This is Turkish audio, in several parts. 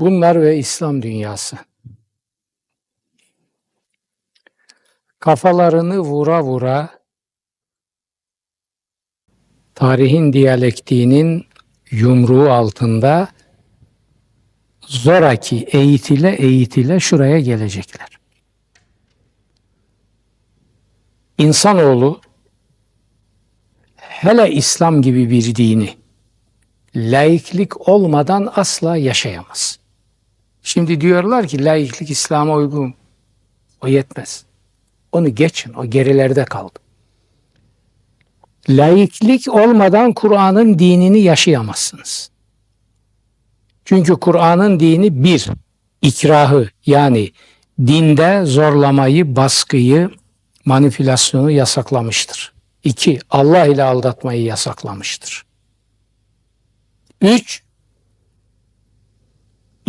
Bunlar ve İslam dünyası. Kafalarını vura vura tarihin diyalektiğinin yumruğu altında zoraki eğitile eğitile şuraya gelecekler. İnsanoğlu hele İslam gibi bir dini laiklik olmadan asla yaşayamaz. Şimdi diyorlar ki laiklik İslam'a uygun. O yetmez. Onu geçin. O gerilerde kaldı. Laiklik olmadan Kur'an'ın dinini yaşayamazsınız. Çünkü Kur'an'ın dini bir, ikrahı yani dinde zorlamayı, baskıyı, manipülasyonu yasaklamıştır. İki, Allah ile aldatmayı yasaklamıştır. Üç,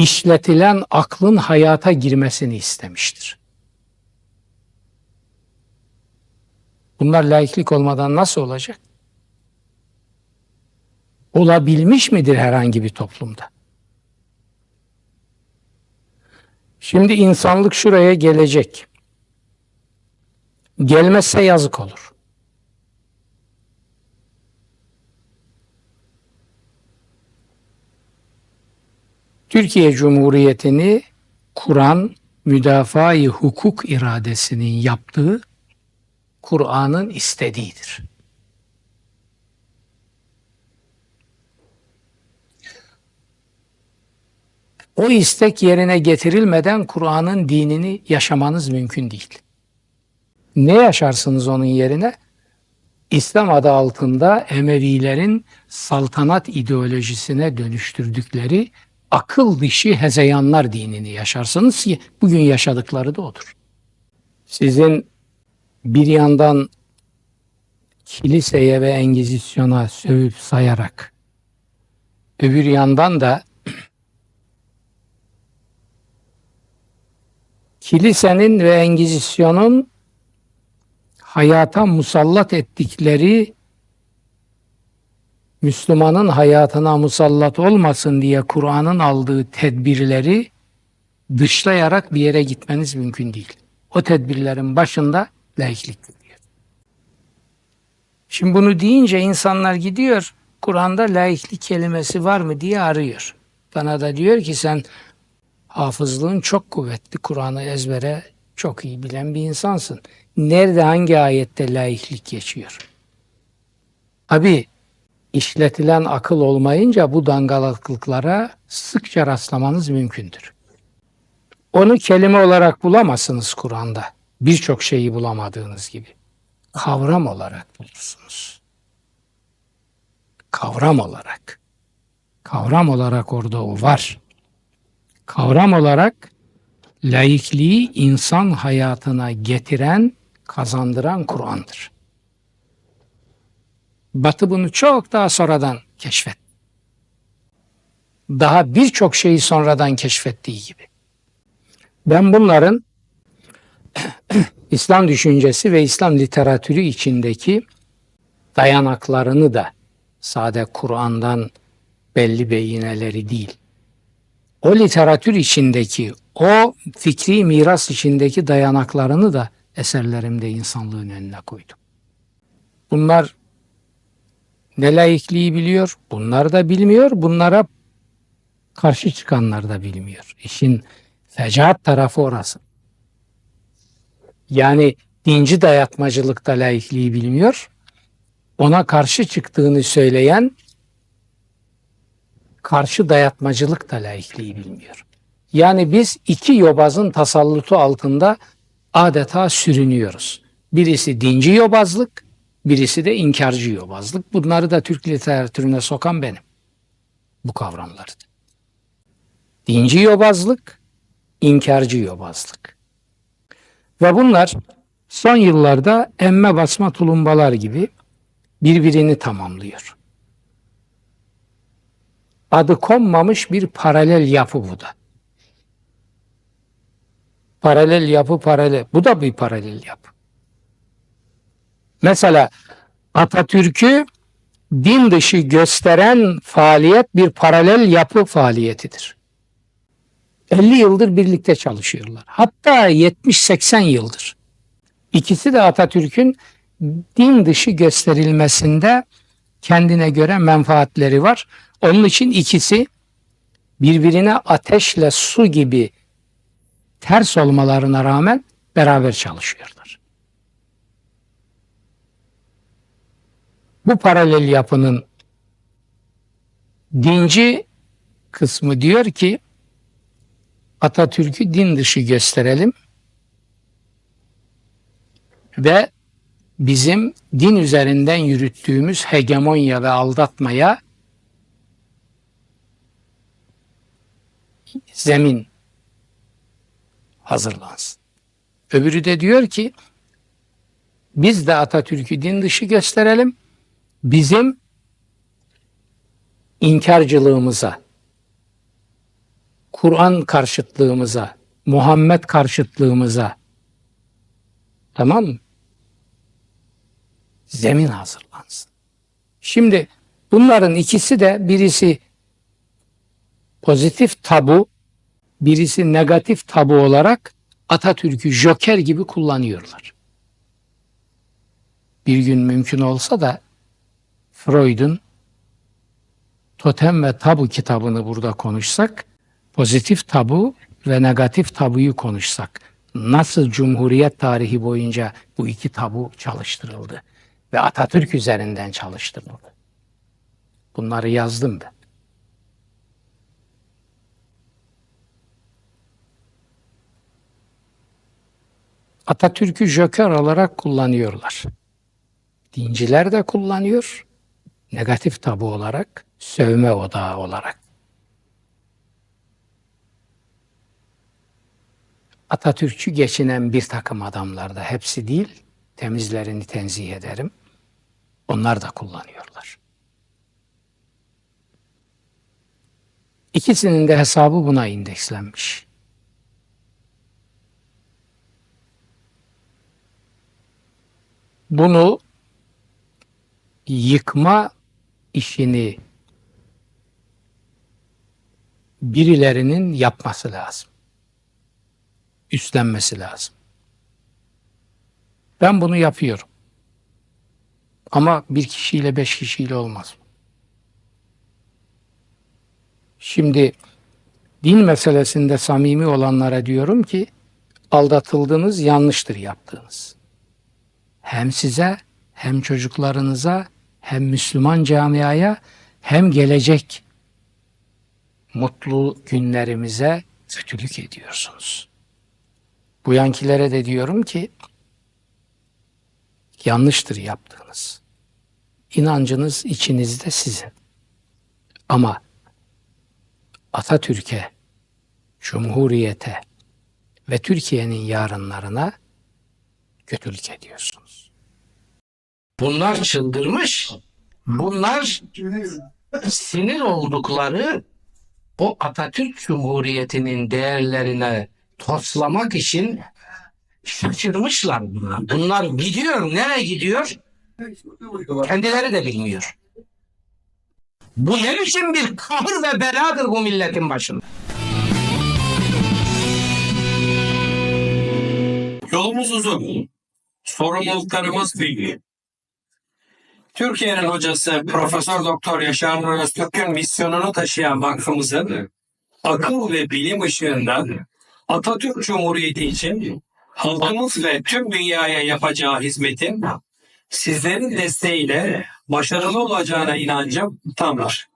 işletilen aklın hayata girmesini istemiştir. Bunlar laiklik olmadan nasıl olacak? Olabilmiş midir herhangi bir toplumda? Şimdi insanlık şuraya gelecek. Gelmezse yazık olur. Türkiye Cumhuriyeti'ni kuran müdafaa-i hukuk iradesinin yaptığı Kur'an'ın istediğidir. O istek yerine getirilmeden Kur'an'ın dinini yaşamanız mümkün değil. Ne yaşarsınız onun yerine? İslam adı altında Emevilerin saltanat ideolojisine dönüştürdükleri akıl dışı hezeyanlar dinini yaşarsınız ki bugün yaşadıkları da odur. Sizin bir yandan kiliseye ve engizisyona sövüp sayarak öbür yandan da kilisenin ve engizisyonun hayata musallat ettikleri Müslümanın hayatına musallat olmasın diye Kur'an'ın aldığı tedbirleri dışlayarak bir yere gitmeniz mümkün değil. O tedbirlerin başında laiklik geliyor. Şimdi bunu deyince insanlar gidiyor Kur'an'da laiklik kelimesi var mı diye arıyor. Bana da diyor ki sen hafızlığın çok kuvvetli, Kur'an'ı ezbere çok iyi bilen bir insansın. Nerede hangi ayette laiklik geçiyor? Abi işletilen akıl olmayınca bu dangalaklıklara sıkça rastlamanız mümkündür. Onu kelime olarak bulamazsınız Kur'an'da. Birçok şeyi bulamadığınız gibi. Kavram olarak bulursunuz. Kavram olarak. Kavram olarak orada o var. Kavram olarak laikliği insan hayatına getiren, kazandıran Kur'an'dır. Batı bunu çok daha sonradan keşfet. Daha birçok şeyi sonradan keşfettiği gibi. Ben bunların İslam düşüncesi ve İslam literatürü içindeki dayanaklarını da sade Kur'an'dan belli beyineleri değil. O literatür içindeki, o fikri miras içindeki dayanaklarını da eserlerimde insanlığın önüne koydum. Bunlar ne laikliği biliyor, bunlar da bilmiyor, bunlara karşı çıkanlar da bilmiyor. İşin fecaat tarafı orası. Yani dinci dayatmacılıkta laikliği bilmiyor, ona karşı çıktığını söyleyen karşı dayatmacılık da laikliği bilmiyor. Yani biz iki yobazın tasallutu altında adeta sürünüyoruz. Birisi dinci yobazlık, birisi de inkarcı yobazlık. Bunları da Türk literatürüne sokan benim. Bu kavramları. Dinci yobazlık, inkarcı yobazlık. Ve bunlar son yıllarda emme basma tulumbalar gibi birbirini tamamlıyor. Adı konmamış bir paralel yapı bu da. Paralel yapı paralel. Bu da bir paralel yapı. Mesela Atatürk'ü din dışı gösteren faaliyet bir paralel yapı faaliyetidir. 50 yıldır birlikte çalışıyorlar. Hatta 70-80 yıldır. İkisi de Atatürk'ün din dışı gösterilmesinde kendine göre menfaatleri var. Onun için ikisi birbirine ateşle su gibi ters olmalarına rağmen beraber çalışıyorlar. Bu paralel yapının dinci kısmı diyor ki Atatürk'ü din dışı gösterelim ve bizim din üzerinden yürüttüğümüz hegemonya ve aldatmaya zemin hazırlansın. Öbürü de diyor ki biz de Atatürk'ü din dışı gösterelim. Bizim inkarcılığımıza, Kur'an karşıtlığımıza, Muhammed karşıtlığımıza tamam mı? Zemin hazırlansın. Şimdi bunların ikisi de birisi pozitif tabu, birisi negatif tabu olarak Atatürk'ü joker gibi kullanıyorlar. Bir gün mümkün olsa da Freud'un Totem ve Tabu kitabını burada konuşsak, pozitif tabu ve negatif tabuyu konuşsak, nasıl Cumhuriyet tarihi boyunca bu iki tabu çalıştırıldı ve Atatürk üzerinden çalıştırıldı. Bunları yazdım ben. Atatürk'ü joker olarak kullanıyorlar. Dinciler de kullanıyor. Negatif tabu olarak, sövme odağı olarak. Atatürkçü geçinen bir takım adamlarda hepsi değil, temizlerini tenzih ederim. Onlar da kullanıyorlar. İkisinin de hesabı buna indekslenmiş. Bunu yıkma işini birilerinin yapması lazım. Üstlenmesi lazım. Ben bunu yapıyorum. Ama bir kişiyle beş kişiyle olmaz. Şimdi din meselesinde samimi olanlara diyorum ki aldatıldınız yanlıştır yaptığınız. Hem size hem çocuklarınıza hem Müslüman camiaya hem gelecek mutlu günlerimize kötülük ediyorsunuz. Bu yankilere de diyorum ki yanlıştır yaptığınız. İnancınız içinizde sizin. Ama Atatürk'e, Cumhuriyete ve Türkiye'nin yarınlarına kötülük ediyorsunuz. Bunlar çıldırmış. Bunlar sinir oldukları o Atatürk Cumhuriyeti'nin değerlerine toslamak için şaşırmışlar bunlar. Bunlar gidiyor. Nereye gidiyor? Kendileri de bilmiyor. Bu ne biçim bir kahır ve beladır bu milletin başında. Yolumuz uzun. Sorumluluklarımız büyük. Türkiye'nin hocası Profesör Doktor Yaşar Nur Öztürk'ün misyonunu taşıyan vakfımızın akıl ve bilim ışığında Atatürk Cumhuriyeti için halkımız ve tüm dünyaya yapacağı hizmetin sizlerin desteğiyle başarılı olacağına inancım tamdır.